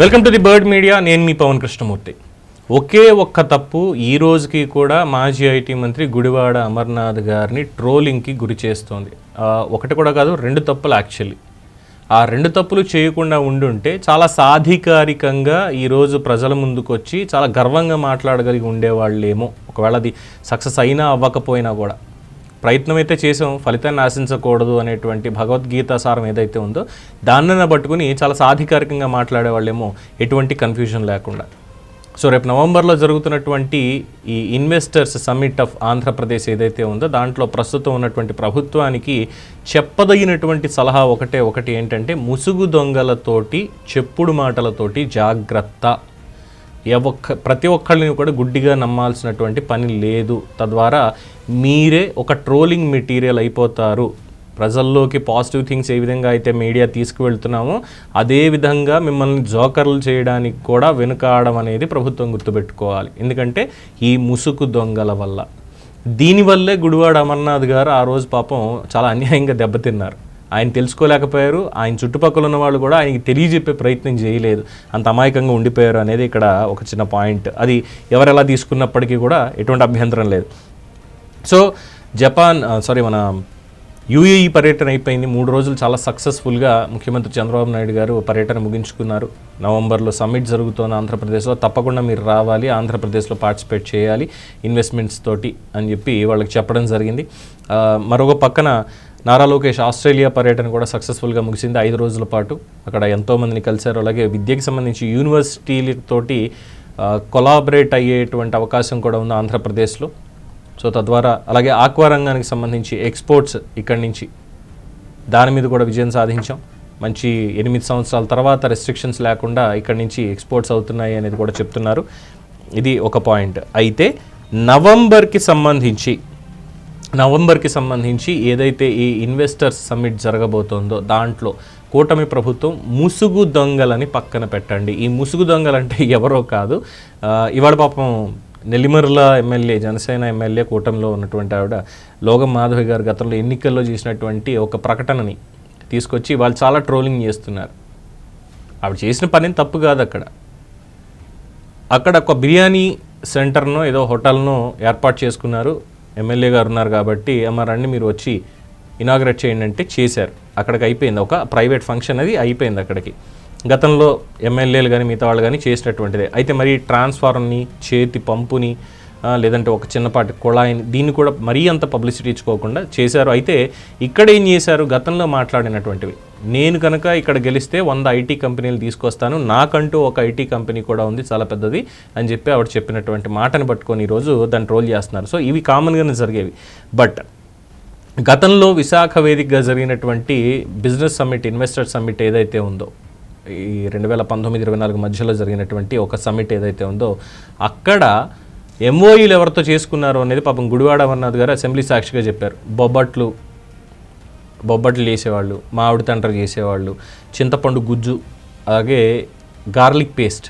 Welcome to the Bird Media నేను మీ పవన్ కృష్ణమూర్తి. ఒకే ఒక్క తప్పు ఈ రోజుకి కూడా మాజీ ఐటీ మంత్రి గుడివాడ అమర్నాథ్ గారిని ట్రోలింగ్కి గురి చేస్తోంది. ఒకటి కూడా కాదు రెండు తప్పులు యాక్చువల్లీ ఆ రెండు తప్పులు చేయకుండా ఉండుంటే చాలా సాధికారికంగా ఈరోజు ప్రజల ముందుకు వచ్చి చాలా గర్వంగా మాట్లాడగలిగి ఉండేవాళ్ళేమో. ఒకవేళ అది సక్సెస్ అయినా అవ్వకపోయినా కూడా. ప్రయత్నం అయితే చేసాం ఫలితాన్ని ఆశించకూడదు అనేటువంటి భగవద్గీత సారం ఏదైతే ఉందో దానిని పట్టుకుని చాలా సాధికారికంగా మాట్లాడే వాళ్ళేమో ఎటువంటి కన్ఫ్యూజన్ లేకుండా. సో రేపు నవంబర్లో జరుగుతున్నటువంటి ఈ ఇన్వెస్టర్స్ సమ్మిట్ ఆఫ్ ఆంధ్రప్రదేశ్ ఏదైతే ఉందో దాంట్లో ప్రస్తుతం ఉన్నటువంటి ప్రభుత్వానికి చెప్పదగినటువంటి సలహా ఒకటే ఒకటి ఏంటంటే ముసుగు దొంగలతోటి చెప్పుడు మాటలతోటి జాగ్రత్త. ఒక్క ప్రతి ఒక్కళ్ళని కూడా గుడ్డిగా నమ్మాల్సినటువంటి పని లేదు. తద్వారా మీరే ఒక ట్రోలింగ్ మెటీరియల్ అయిపోతారు. ప్రజల్లోకి పాజిటివ్ థింగ్స్ ఏ విధంగా అయితే మీడియా తీసుకువెళ్తున్నామో అదే విధంగా మిమ్మల్ని జోకర్లు చేయడానికి కూడా వెనుకాడడం అనేది ప్రభుత్వం గుర్తుపెట్టుకోవాలి. ఎందుకంటే ఈ ముసుగు దొంగల వల్ల. దీనివల్లే గుడివాడ అమర్నాథ్ గారు ఆ రోజు పాపం చాలా అన్యాయంగా దెబ్బతిన్నారు. ఆయన తెలుసుకోలేకపోయారు. ఆయన చుట్టుపక్కల ఉన్న వాళ్ళు కూడా ఆయనకి తెలియజెప్పే ప్రయత్నం చేయలేదు. అంత అమాయకంగా ఉండిపోయారు అనేది ఇక్కడ ఒక చిన్న పాయింట్. అది ఎవరు ఎలా తీసుకున్నప్పటికీ కూడా ఎటువంటి అభ్యంతరం లేదు. సో జపాన్ సారీ మన యూఏఈ పర్యటన అయిపోయింది. మూడు రోజులు చాలా సక్సెస్ఫుల్గా ముఖ్యమంత్రి చంద్రబాబు నాయుడు గారు పర్యటన ముగించుకున్నారు. నవంబర్లో సమ్మిట్ జరుగుతున్న ఆంధ్రప్రదేశ్లో తప్పకుండా మీరు రావాలి ఆంధ్రప్రదేశ్లో పార్టిసిపేట్ చేయాలి ఇన్వెస్ట్మెంట్స్ తోటి అని చెప్పి వాళ్ళకి చెప్పడం జరిగింది. మరొక పక్కన నారా లోకేష్ ఆస్ట్రేలియా పర్యటన కూడా సక్సెస్ఫుల్గా ముగిసింది. ఐదు రోజుల పాటు అక్కడ ఎంతోమందిని కలిశారు. అలాగే విద్యకి సంబంధించి యూనివర్సిటీలతోటి కొలాబరేట్ అయ్యేటువంటి అవకాశం కూడా ఉంది ఆంధ్రప్రదేశ్లో. సో తద్వారా అలాగే ఆక్వా రంగానికి సంబంధించి ఎక్స్పోర్ట్స్ ఇక్కడి నుంచి దాని మీద కూడా విజయం సాధించాం. మంచి ఎనిమిది సంవత్సరాల తర్వాత రెస్ట్రిక్షన్స్ లేకుండా ఇక్కడి నుంచి ఎక్స్పోర్ట్స్ అవుతున్నాయి అనేది కూడా చెప్తున్నారు. ఇది ఒక పాయింట్. అయితే నవంబర్కి సంబంధించి నవంబర్కి సంబంధించి ఏదైతే ఈ ఇన్వెస్టర్స్ సమ్మిట్ జరగబోతోందో దాంట్లో కూటమి ప్రభుత్వం ముసుగు దొంగలని పక్కన పెట్టండి. ఈ ముసుగు దొంగలంటే ఎవరో కాదు. ఇవాళ పాపం నెల్లిమర్ల ఎమ్మెల్యే జనసేన ఎమ్మెల్యే కూటమిలో ఉన్నటువంటి ఆవిడ లోగం మాధవి గారు గతంలో ఎన్నికల్లో చేసినటువంటి ఒక ప్రకటనని తీసుకొచ్చి వాళ్ళు చాలా ట్రోలింగ్ చేస్తున్నారు. ఆవిడ చేసిన పని తప్పు కాదు అక్కడ. అక్కడ ఒక బిర్యానీ సెంటర్నో ఏదో హోటల్నో ఏర్పాటు చేసుకున్నారు. ఎమ్మెల్యే గారు ఉన్నారు కాబట్టి అమ్మ రండి మీరు వచ్చి ఇనాగ్రేట్ చేయండి అంటే చేశారు. అక్కడికి అయిపోయింది. ఒక ప్రైవేట్ ఫంక్షన్ అది అయిపోయింది అక్కడికి. గతంలో ఎమ్మెల్యేలు కానీ మిగతా వాళ్ళు కానీ చేసినటువంటిదే. అయితే మరి ట్రాన్స్ఫార్మర్ని చేతి పంపుని లేదంటే ఒక చిన్నపాటి కుళాయిని దీన్ని కూడా మరీ అంత పబ్లిసిటీ ఇచ్చుకోకుండా చేశారు. అయితే ఇక్కడ ఏం చేశారు? గతంలో మాట్లాడినటువంటివి. నేను కనుక ఇక్కడ గెలిస్తే వంద ఐటీ కంపెనీలు తీసుకొస్తాను. నాకంటూ ఒక ఐటీ కంపెనీ కూడా ఉంది చాలా పెద్దది అని చెప్పి ఆవిడ చెప్పినటువంటి మాటను పట్టుకొని ఈరోజు దాన్ని ట్రోల్ చేస్తున్నారు. సో ఇవి కామన్గానే జరిగేవి. బట్ గతంలో విశాఖ వేదికగా జరిగినటువంటి బిజినెస్ సమ్మిట్ ఇన్వెస్టర్ సమ్మిట్ ఏదైతే ఉందో ఈ రెండు వేల పంతొమ్మిది ఇరవై నాలుగు మధ్యలో జరిగినటువంటి ఒక సమ్మిట్ ఏదైతే ఉందో అక్కడ ఎంఓఈలు ఎవరితో చేసుకున్నారు అనేది పాపం గుడివాడ అమర్నాథ్ గారు అసెంబ్లీ సాక్షిగా చెప్పారు. బొబ్బట్లు బొబ్బట్లు చేసేవాళ్ళు మామిడి తండ్ర చేసేవాళ్ళు చింతపండు గుజ్జు అలాగే గార్లిక్ పేస్ట్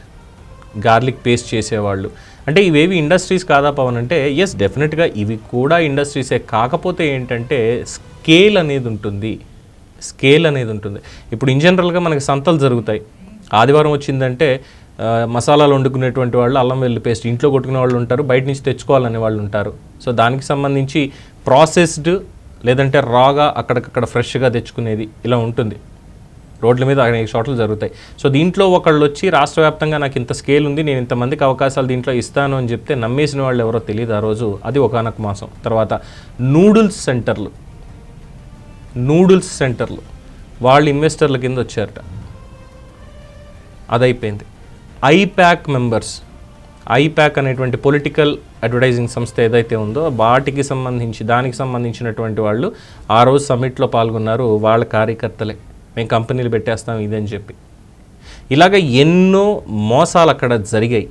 గార్లిక్ పేస్ట్ చేసేవాళ్ళు. అంటే ఇవేవి ఇండస్ట్రీస్ కాదా పవన్ అంటే ఎస్ డెఫినెట్గా ఇవి కూడా ఇండస్ట్రీసే. కాకపోతే ఏంటంటే స్కేల్ అనేది ఉంటుంది. స్కేల్ అనేది ఉంటుంది. ఇప్పుడు ఇన్ జనరల్గా మనకి సంతలు జరుగుతాయి. ఆదివారం వచ్చిందంటే మసాలాలు వండుకునేటువంటి వాళ్ళు అల్లం వెల్లుల్లి పేస్ట్ ఇంట్లో కొట్టుకునే వాళ్ళు ఉంటారు బయట నుంచి తెచ్చుకోవాలనే వాళ్ళు ఉంటారు. సో దానికి సంబంధించి ప్రాసెస్డ్ లేదంటే రాగా అక్కడికక్కడ ఫ్రెష్గా తెచ్చుకునేది ఇలా ఉంటుంది. రోడ్ల మీద అనేక చోట్ల జరుగుతాయి. సో దీంట్లో ఒకళ్ళు వచ్చి రాష్ట్ర వ్యాప్తంగా నాకు ఇంత స్కేల్ ఉంది నేను ఇంతమందికి అవకాశాలు దీంట్లో ఇస్తాను అని చెప్తే నమ్మేసిన వాళ్ళు ఎవరో తెలియదు ఆ రోజు. అది ఒకనొక మాసం. తర్వాత నూడిల్స్ సెంటర్లు. నూడిల్స్ సెంటర్లు. వాళ్ళు ఇన్వెస్టర్ల కింద వచ్చారట. అదైపోయింది. ఐప్యాక్ మెంబర్స్. ఐప్యాక్ అనేటువంటి పొలిటికల్ అడ్వర్టైజింగ్ సంస్థ ఏదైతే ఉందో వాటికి సంబంధించి దానికి సంబంధించినటువంటి వాళ్ళు ఆ రోజు సమ్మిట్లో పాల్గొన్నారు వాళ్ళ కార్యకర్తలే. మేము కంపెనీలు పెట్టేస్తాం ఇదని చెప్పి. ఇలాగ ఎన్నో మోసాలు అక్కడ జరిగాయి.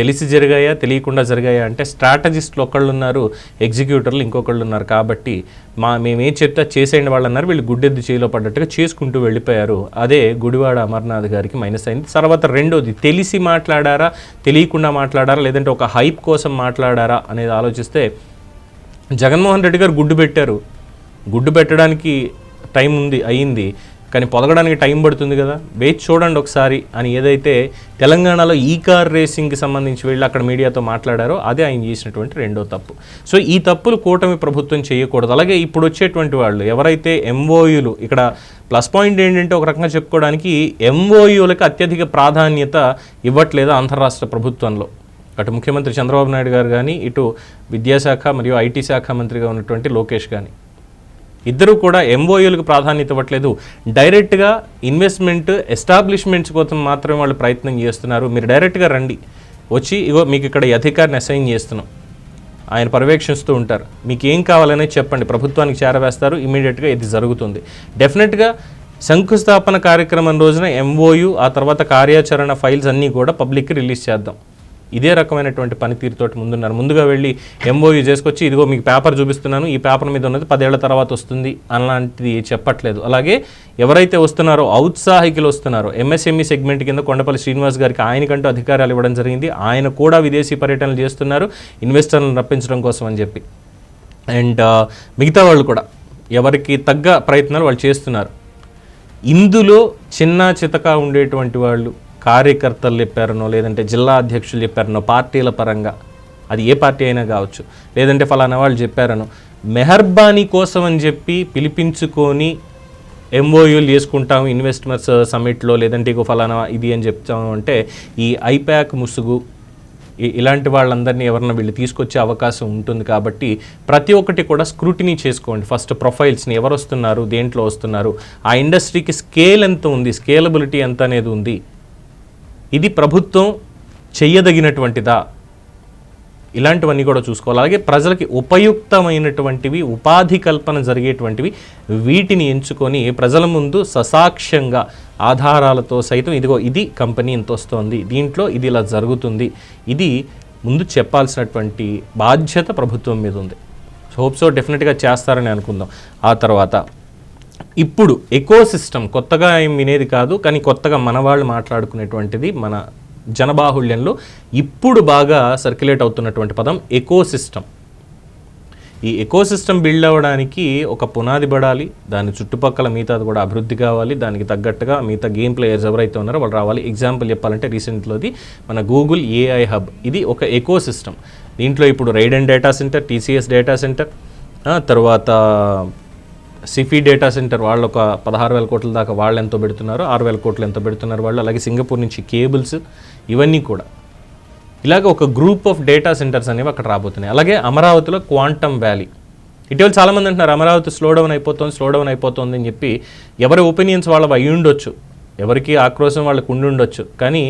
తెలిసి జరిగాయా తెలియకుండా జరిగాయా అంటే స్ట్రాటజిస్టులు ఒకళ్ళు ఉన్నారు ఎగ్జిక్యూటర్లు ఇంకొకళ్ళు ఉన్నారు కాబట్టి మా మేమేం చెప్తే చేసేయండి వాళ్ళు అన్నారు వీళ్ళు గుడ్డెద్దు చేయిలో పడ్డట్టుగా చేసుకుంటూ వెళ్ళిపోయారు. అదే గుడివాడ అమర్నాథ్ గారికి మైనస్ అయింది. తర్వాత రెండోది తెలిసి మాట్లాడారా తెలియకుండా మాట్లాడారా లేదంటే ఒక హైప్ కోసం మాట్లాడారా అనేది ఆలోచిస్తే జగన్మోహన్ రెడ్డి గారు గుడ్డు పెట్టారు. గుడ్డు పెట్టడానికి టైం ఉంది అయ్యింది కానీ పొదగడానికి టైం పడుతుంది కదా. వేచి చూడండి ఒకసారి అని ఏదైతే తెలంగాణలో ఈ కార్ రేసింగ్కి సంబంధించి వెళ్ళి అక్కడ మీడియాతో మాట్లాడారో అదే ఆయన చేసినటువంటి రెండో తప్పు. సో ఈ తప్పులు కూటమి ప్రభుత్వం చేయకూడదు. అలాగే ఇప్పుడు వచ్చేటువంటి వాళ్ళు ఎవరైతే ఎంఓయూలు ఇక్కడ ప్లస్ పాయింట్ ఏంటంటే ఒక రకంగా చెప్పుకోవడానికి ఎంఓయూలకు అత్యధిక ప్రాధాన్యత ఇవ్వట్లేదు ఆంధ్రరాష్ట్ర ప్రభుత్వంలో. అటు ముఖ్యమంత్రి చంద్రబాబు నాయుడు గారు కానీ ఇటు విద్యాశాఖ మరియు ఐటీ శాఖ మంత్రిగా ఉన్నటువంటి లోకేష్ కానీ ఇద్దరు కూడా ఎంఓయూలకు ప్రాధాన్యత ఇవ్వట్లేదు. డైరెక్ట్గా ఇన్వెస్ట్మెంట్ ఎస్టాబ్లిష్మెంట్స్ కోసం మాత్రమే వాళ్ళు ప్రయత్నం చేస్తున్నారు. మీరు డైరెక్ట్గా రండి. వచ్చి ఇగో మీకు ఇక్కడ అధికారిని అసైన్ చేస్తున్నాం. ఆయన పర్యవేక్షిస్తూ ఉంటారు. మీకు ఏం కావాలనేది చెప్పండి. ప్రభుత్వానికి చేరవేస్తారు. ఇమీడియట్గా ఇది జరుగుతుంది. డెఫినెట్గా శంకుస్థాపన కార్యక్రమం రోజున ఎంఓయు ఆ తర్వాత కార్యాచరణ ఫైల్స్ అన్నీ కూడా పబ్లిక్కి రిలీజ్ చేద్దాం. ఇదే రకమైనటువంటి పనితీరుతోటి ముందున్నారు. ముందుగా వెళ్ళి ఎంఓయూ చేసుకొచ్చి ఇదిగో మీకు పేపర్ చూపిస్తున్నాను ఈ పేపర్ మీద ఉన్నది పదేళ్ళ తర్వాత వస్తుంది అలాంటిది చెప్పట్లేదు. అలాగే ఎవరైతే వస్తున్నారో ఔత్సాహికులు వస్తున్నారో. ఎంఎస్ఎంఈ సెగ్మెంట్ కింద కొండపల్లి శ్రీనివాస్ గారికి ఆయనకంటూ అధికారాలు ఇవ్వడం జరిగింది. ఆయన కూడా విదేశీ పర్యటనలు చేస్తున్నారు ఇన్వెస్టర్లను రప్పించడం కోసం అని చెప్పి. అండ్ మిగతా వాళ్ళు కూడా ఎవరికి తగ్గ ప్రయత్నాలు వాళ్ళు చేస్తున్నారు. ఇందులో చిన్న చితక ఉండేటువంటి వాళ్ళు కార్యకర్తలు చెప్పారనో లేదంటే జిల్లా అధ్యక్షులు చెప్పారనో పార్టీల పరంగా అది ఏ పార్టీ అయినా కావచ్చు. లేదంటే ఫలానా వాళ్ళు చెప్పారనో మెహర్బానీ కోసం అని చెప్పి పిలిపించుకొని ఎంఓయూలు చేసుకుంటాం ఇన్వెస్ట్మెంట్స్ సమ్మిట్లో లేదంటే ఇగో ఫలానా ఇది అని చెప్తాం అంటే ఈ ఐప్యాక్ ముసుగు ఇలాంటి వాళ్ళందరినీ ఎవరన్నా వీళ్ళు తీసుకొచ్చే అవకాశం ఉంటుంది కాబట్టి ప్రతి ఒక్కటి కూడా స్క్రూటినీ చేసుకోండి. ఫస్ట్ ప్రొఫైల్స్ని ఎవరు వస్తున్నారు దేంట్లో వస్తున్నారు ఆ ఇండస్ట్రీకి స్కేల్ ఎంత ఉంది స్కేలబిలిటీ ఎంత అనేది ఉంది. ఇది ప్రభుత్వం చెయ్యదగినటువంటిదా? ఇలాంటివన్నీ కూడా చూసుకోవాలి. అలాగే ప్రజలకి ఉపయుక్తమైనటువంటివి ఉపాధి కల్పన జరిగేటువంటివి వీటిని ఎంచుకొని ప్రజల ముందు ససాక్ష్యంగా ఆధారాలతో సైతం ఇదిగో ఇది కంపెనీ ఇంత వస్తోంది దీంట్లో ఇది ఇలా జరుగుతుంది. ఇది ముందు చెప్పాల్సినటువంటి బాధ్యత ప్రభుత్వం మీద ఉంది. హోప్ సో డెఫినెట్గా చేస్తారని అనుకుందాం. ఆ తర్వాత ఇప్పుడు ఎకో సిస్టమ్ కొత్తగా ఏం వినేది కాదు కానీ కొత్తగా మన వాళ్ళు మాట్లాడుకునేటువంటిది మన జనబాహుళ్యంలో ఇప్పుడు బాగా సర్క్యులేట్ అవుతున్నటువంటి పదం ఎకో సిస్టమ్ ఈ ఎకో సిస్టమ్ బిల్డ్ అవ్వడానికి ఒక పునాది పడాలి దాని చుట్టుపక్కల మిగతాది కూడా అభివృద్ధి కావాలి దానికి తగ్గట్టుగా మిగతా గేమ్ ప్లేయర్స్ ఎవరైతే ఉన్నారో వాళ్ళు రావాలి. ఎగ్జాంపుల్ చెప్పాలంటే రీసెంట్లోది మన గూగుల్ ఏఐ హబ్ ఇది ఒక ఎకో సిస్టమ్ దీంట్లో ఇప్పుడు Raiden data center TCS data center తర్వాత సిఫీ డేటా సెంటర్ వాళ్ళు ఒక పదహారు వేల కోట్ల దాకా వాళ్ళు ఎంతో పెడుతున్నారు ఆరు వేల కోట్లు ఎంతో పెడుతున్నారు వాళ్ళు అలాగే సింగపూర్ నుంచి కేబుల్స్ ఇవన్నీ కూడా. ఇలాగ ఒక గ్రూప్ ఆఫ్ డేటా సెంటర్స్ అనేవి అక్కడ రాబోతున్నాయి. అలాగే అమరావతిలో క్వాంటమ్ వ్యాలీ. ఇటీవల చాలామంది అంటున్నారు అమరావతి స్లో డౌన్ అయిపోతుంది స్లో డౌన్ అయిపోతుంది అని చెప్పి ఎవరి ఒపీనియన్స్ వాళ్ళవి అయి ఉండొచ్చు. ఎవరికి ఆక్రోశం వాళ్ళకు ఉండి ఉండొచ్చు. కానీ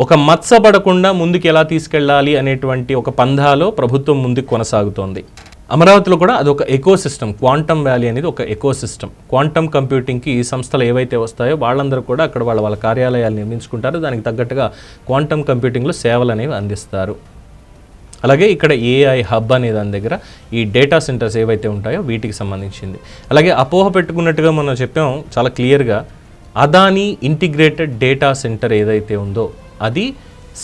ఒక మత్సపడకుండా ముందుకు ఎలా తీసుకెళ్ళాలి అనేటువంటి ఒక పంధాలో ప్రభుత్వం ముందుకు కొనసాగుతోంది. అమరావతిలో కూడా అది ఒక ఎకో సిస్టమ్ క్వాంటమ్ వ్యాలీ అనేది ఒక ఎకో సిస్టమ్ క్వాంటమ్ కంప్యూటింగ్కి ఈ సంస్థలు ఏవైతే వస్తాయో వాళ్ళందరూ కూడా అక్కడ వాళ్ళ వాళ్ళ కార్యాలయాలు నిర్మించుకుంటారు. దానికి తగ్గట్టుగా క్వాంటమ్ కంప్యూటింగ్లో సేవలు అనేవి అందిస్తారు. అలాగే ఇక్కడ ఏఐ హబ్ అనే దాని దగ్గర ఈ డేటా సెంటర్స్ ఏవైతే ఉంటాయో వీటికి సంబంధించింది. అలాగే అపోహ పెట్టుకున్నట్టుగా మనం చెప్పాం చాలా క్లియర్గా అదానీ ఇంటిగ్రేటెడ్ డేటా సెంటర్ ఏదైతే ఉందో అది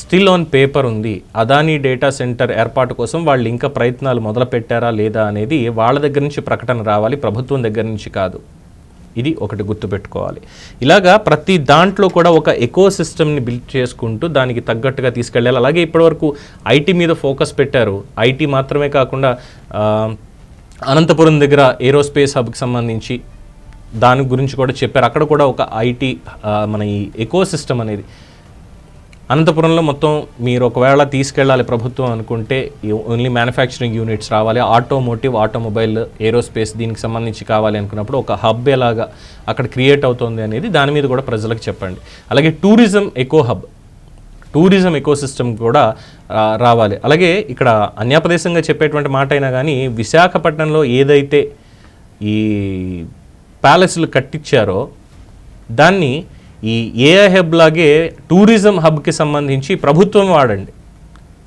స్టిల్ ఆన్ పేపర్ ఉంది. అదానీ డేటా సెంటర్ ఏర్పాటు కోసం వాళ్ళు ఇంకా ప్రయత్నాలు మొదలు పెట్టారా లేదా అనేది వాళ్ళ దగ్గర నుంచి ప్రకటన రావాలి ప్రభుత్వం దగ్గర నుంచి కాదు. ఇది ఒకటి గుర్తుపెట్టుకోవాలి. ఇలాగా ప్రతి దాంట్లో కూడా ఒక ఎకో సిస్టమ్ని బిల్డ్ చేసుకుంటూ దానికి తగ్గట్టుగా తీసుకెళ్ళాలి. అలాగే ఇప్పటివరకు ఐటీ మీద ఫోకస్ పెట్టారు. ఐటీ మాత్రమే కాకుండా అనంతపురం దగ్గర ఏరోస్పేస్ హబ్కి సంబంధించి దాని గురించి కూడా చెప్పారు. అక్కడ కూడా ఒక ఐటీ మన ఈ ఎకో సిస్టమ్ అనేది అనంతపురంలో మొత్తం మీరు ఒకవేళ తీసుకెళ్ళాలి ప్రభుత్వం అనుకుంటే ఈ ఓన్లీ మ్యానుఫ్యాక్చరింగ్ యూనిట్స్ రావాలి. ఆటోమోటివ్ ఆటోమొబైల్ ఏరోస్పేస్ దీనికి సంబంధించి కావాలి అనుకున్నప్పుడు ఒక హబ్ ఎలాగా అక్కడ క్రియేట్ అవుతుంది అనేది దాని మీద కూడా ప్రజలకు చెప్పండి. అలాగే tourism eco hub tourism ecosystem కూడా రావాలి. అలాగే ఇక్కడ అన్యాపదేశంగా చెప్పేటువంటి మాట అయినా కానీ విశాఖపట్నంలో ఏదైతే ఈ ప్యాలెస్లు కట్టించారో దాన్ని ఈ ఏఐ హబ్ లాగే టూరిజం హబ్కి సంబంధించి ప్రభుత్వం వాడండి.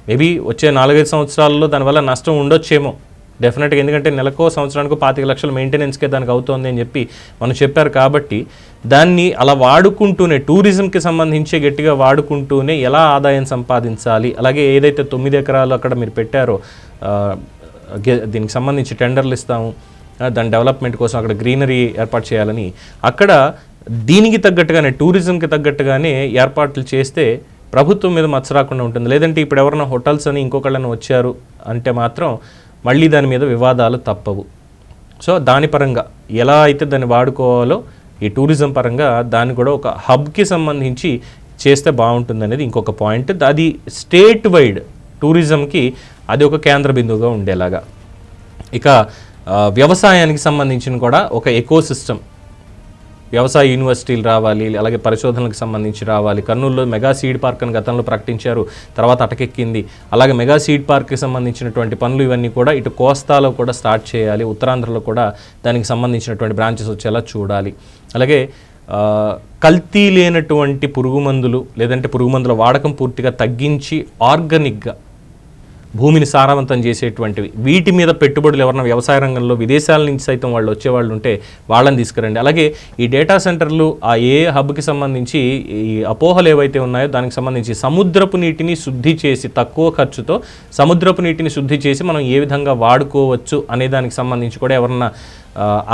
మేబీ వచ్చే నాలుగైదు సంవత్సరాల్లో దానివల్ల నష్టం ఉండొచ్చేమో. డెఫినెట్గా ఎందుకంటే నెలకో సంవత్సరానికి పాతిక లక్షల మెయింటెనెన్స్కే దానికి అవుతోంది అని చెప్పి మనం చెప్పారు కాబట్టి దాన్ని అలా వాడుకుంటూనే టూరిజంకి సంబంధించి గట్టిగా వాడుకుంటూనే ఎలా ఆదాయం సంపాదించాలి అలాగే ఏదైతే తొమ్మిది ఎకరాలు అక్కడ మీరు పెట్టారో దీనికి సంబంధించి టెండర్లు ఇస్తాము దాని డెవలప్మెంట్ కోసం అక్కడ గ్రీనరీ ఏర్పాటు చేయాలని అక్కడ దీనికి తగ్గట్టుగానే టూరిజంకి తగ్గట్టుగానే ఏర్పాట్లు చేస్తే ప్రభుత్వం మీద మచ్చ రాకుండా ఉంటుంది. లేదంటే ఇప్పుడు ఎవరైనా హోటల్స్ అని ఇంకొకళ్ళని వచ్చారు అంటే మాత్రం మళ్ళీ దాని మీద వివాదాలు తప్పవు. సో దాని పరంగా ఎలా అయితే దాన్ని వాడుకోవాలో ఈ టూరిజం పరంగా దాన్ని కూడా ఒక హబ్కి సంబంధించి చేస్తే బాగుంటుంది అనేది ఇంకొక పాయింట్. అది స్టేట్ వైడ్ టూరిజంకి అది ఒక కేంద్ర బిందువుగా ఉండేలాగా. ఇక వ్యవసాయానికి సంబంధించిన కూడా ఒక ఎకో సిస్టమ్ వ్యవసాయ యూనివర్సిటీలు రావాలి అలాగే పరిశోధనలకు సంబంధించి రావాలి. కర్నూలులో మెగా సీడ్ పార్క్ అని గతంలో ప్రకటించారు తర్వాత అటకెక్కింది. అలాగే మెగా సీడ్ పార్క్కి సంబంధించినటువంటి పనులు ఇవన్నీ కూడా ఇటు కోస్తాలో కూడా స్టార్ట్ చేయాలి ఉత్తరాంధ్రలో కూడా దానికి సంబంధించినటువంటి బ్రాంచెస్ వచ్చేలా చూడాలి. అలాగే కల్తీ లేనటువంటి పురుగు మందులు లేదంటే పురుగు మందుల వాడకం పూర్తిగా తగ్గించి ఆర్గానిక్గా భూమిని సారవంతం చేసేటువంటివి. వీటి మీద పెట్టుబడులు ఎవరైనా వ్యవసాయ రంగంలో విదేశాల నుంచి సైతం వాళ్ళు వచ్చేవాళ్ళు ఉంటే వాళ్ళని తీసుకురండి. అలాగే ఈ డేటా సెంటర్లు ఆ ఏ హబ్కి సంబంధించి ఈ అపోహలు ఏవైతే ఉన్నాయో దానికి సంబంధించి సముద్రపు నీటిని శుద్ధి చేసి తక్కువ ఖర్చుతో సముద్రపు నీటిని శుద్ధి చేసి మనం ఏ విధంగా వాడుకోవచ్చు అనే దానికి సంబంధించి కూడా ఎవరన్నా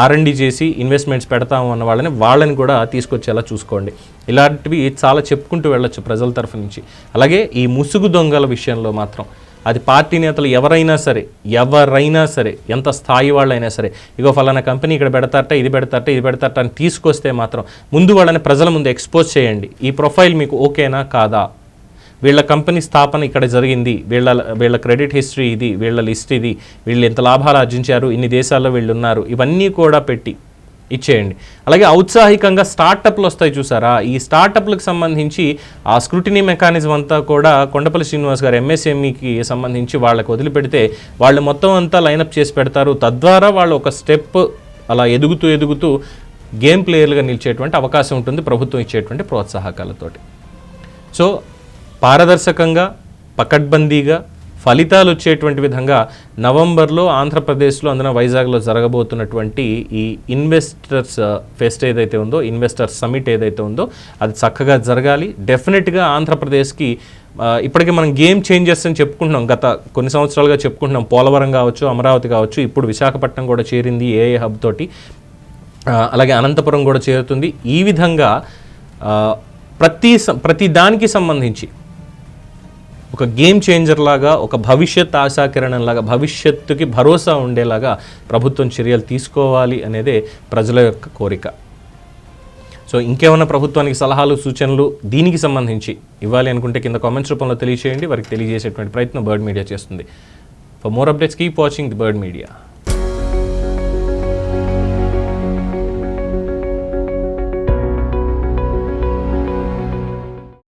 ఆర్ఎండి చేసి ఇన్వెస్ట్మెంట్స్ పెడతాము అన్న వాళ్ళని వాళ్ళని కూడా తీసుకొచ్చేలా చూసుకోండి. ఇలాంటివి చాలా చెప్పుకుంటూ వెళ్ళొచ్చు ప్రజల తరఫు నుంచి. అలాగే ఈ ముసుగు దొంగల విషయంలో మాత్రం అది పార్టీ నేతలు ఎవరైనా సరే ఎవరైనా సరే ఎంత స్థాయి వాళ్ళైనా సరే ఇగో ఫలానా కంపెనీ ఇక్కడ పెడతారట ఇది పెడతారట ఇది పెడతారట అని తీసుకొస్తే మాత్రం ముందు వాళ్ళని ప్రజల ముందు ఎక్స్పోజ్ చేయండి. ఈ ప్రొఫైల్ మీకు ఓకేనా కాదా? వీళ్ళ కంపెనీ స్థాపన ఇక్కడ జరిగింది వీళ్ళ వీళ్ళ క్రెడిట్ హిస్టరీ ఇది వీళ్ళ లిస్ట్ ఇది వీళ్ళు ఎంత లాభాలు ఆర్జించారు ఇన్ని దేశాల్లో వీళ్ళు ఉన్నారు ఇవన్నీ కూడా పెట్టి ఇచ్చేయండి. అలాగే ఔత్సాహికంగా స్టార్టప్లు వస్తాయి చూసారా? ఈ స్టార్టప్లకు సంబంధించి ఆ స్క్రూటినీ మెకానిజం అంతా కూడా కొండపల్లి శ్రీనివాస్ గారు ఎంఎస్ఎంఈకి సంబంధించి వాళ్ళకి వదిలిపెడితే వాళ్ళు మొత్తం అంతా లైనప్ చేసి పెడతారు. తద్వారా వాళ్ళు ఒక స్టెప్ అలా ఎదుగుతూ ఎదుగుతూ గేమ్ ప్లేయర్లుగా నిలిచేటువంటి అవకాశం ఉంటుంది ప్రభుత్వం ఇచ్చేటువంటి ప్రోత్సాహకాలతోటి. సో పారదర్శకంగా పకడ్బందీగా ఫలితాలు వచ్చేటువంటి విధంగా నవంబర్లో ఆంధ్రప్రదేశ్లో అందున వైజాగ్లో జరగబోతున్నటువంటి ఈ ఇన్వెస్టర్స్ ఫెస్ట్ ఏదైతే ఉందో ఇన్వెస్టర్స్ సమిట్ ఏదైతే ఉందో అది చక్కగా జరగాలి. డెఫినెట్గా ఆంధ్రప్రదేశ్కి ఇప్పటికే మనం గేమ్ చేంజెస్ అని చెప్పుకుంటున్నాం. గత కొన్ని సంవత్సరాలుగా చెప్పుకుంటున్నాం. పోలవరం కావచ్చు అమరావతి కావచ్చు ఇప్పుడు విశాఖపట్నం కూడా చేరింది ఏఏ హబ్ తోటి. అలాగే అనంతపురం కూడా చేరుతుంది. ఈ విధంగా ప్రతి స- ప్రతి దానికి సంబంధించి ఒక గేమ్ చేంజర్ లాగా ఒక భవిష్యత్ ఆశాకిరణం లాగా భవిష్యత్తుకి భరోసా ఉండేలాగా ప్రభుత్వం చర్యలు తీసుకోవాలి అనేదే ప్రజల యొక్క కోరిక. సో ఇంకేమైనా ప్రభుత్వానికి సలహాలు సూచనలు దీనికి సంబంధించి ఇవ్వాలి అనుకుంటే కింద కామెంట్స్ రూపంలో తెలియజేయండి వారికి తెలియజేసేటువంటి ప్రయత్నం బర్డ్ మీడియా చేస్తుంది. For more updates keep watching the Bird Media